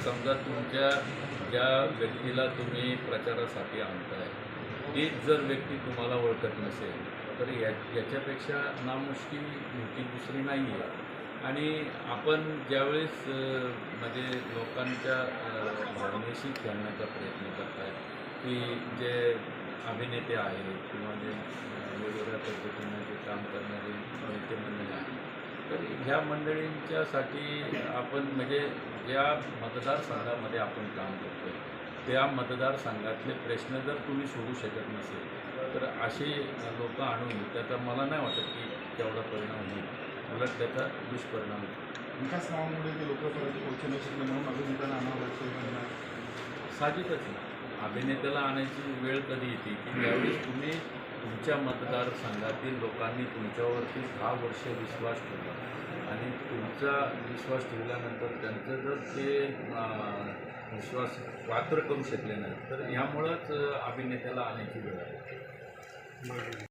समजा तुमच्या ज्या व्यक्तीला तुम्ही प्रचारासाठी आणताय तीच जर व्यक्ती तुम्हाला ओळखत नसेल तर या याच्यापेक्षा नामुष्की मोठी दुसरी नाही आहे आणि आपण ज्यावेळेस म्हणजे लोकांच्या भावनेशी खेळण्याचा प्रयत्न करताय की जे अभिनेते आहेत किंवा जे वेगवेगळ्या पद्धतीने जे काम करणारे नेते मंडळी आहेत तर ह्या मंडळींच्यासाठी आपण म्हणजे ज्या मतदारसंघामध्ये आपण काम करतोय त्या मतदारसंघातले प्रश्न जर तुम्ही सोडू शकत नसेल तर असे लोक आणून त्याचा मला नाही वाटत की तेवढा परिणाम होईल. उलट त्याचा दुष्परिणाम होईल. विकास नावामुळे ते लोकपर्यंत पोहोचू नाही शकले म्हणून अभिनेत्यांना आणावं साहजिकच आहे. अभिनेत्याला आणायची वेळ कधी येते की त्यावेळेस तुम्ही तुमच्या मतदारसंघातील लोकांनी तुमच्यावरती दहा वर्ष विश्वास ठेवला. आणि तुमचा विश्वास ठेवल्यानंतर त्यांचं जर ते विश्वास पात्र करू शकले नाही तर ह्यामुळंच अभिनेत्याला आणायची वेळ आहे.